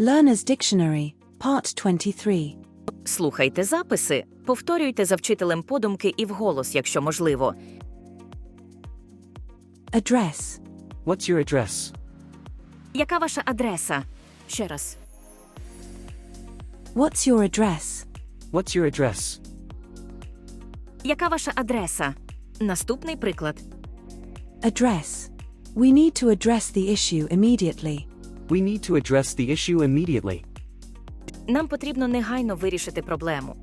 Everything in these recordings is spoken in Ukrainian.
Learner's Dictionary, Part 23. Слухайте записи, повторюйте за вчителем подумки і вголос, якщо можливо. Address. What's your address? Яка ваша адреса? Ще раз. What's your address? What's your address? Яка ваша адреса? Наступний приклад. Address. We need to address the issue immediately. We need to address the issue immediately. Нам потрібно негайно вирішити проблему.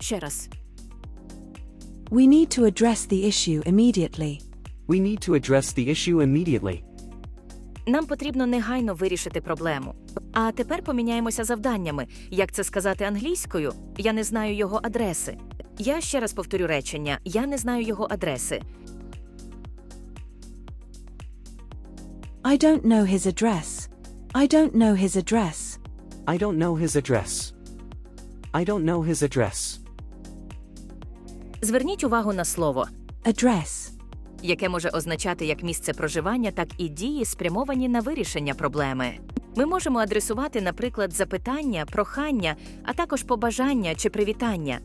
Ще раз. We need to address the issue immediately. We need to address the issue immediately. Нам потрібно негайно вирішити проблему. А тепер поміняємося завданнями. Як це сказати англійською? Я не знаю його адреси. Я ще раз повторю речення: я не знаю його адреси. I don't know his address. I don't know his address. I don't know his address. I don't know his address. Зверніть увагу на слово, Address. яке може означати як місце проживання, так і дії, спрямовані на вирішення проблеми. Ми можемо адресувати, наприклад, запитання, прохання, а також побажання чи привітання.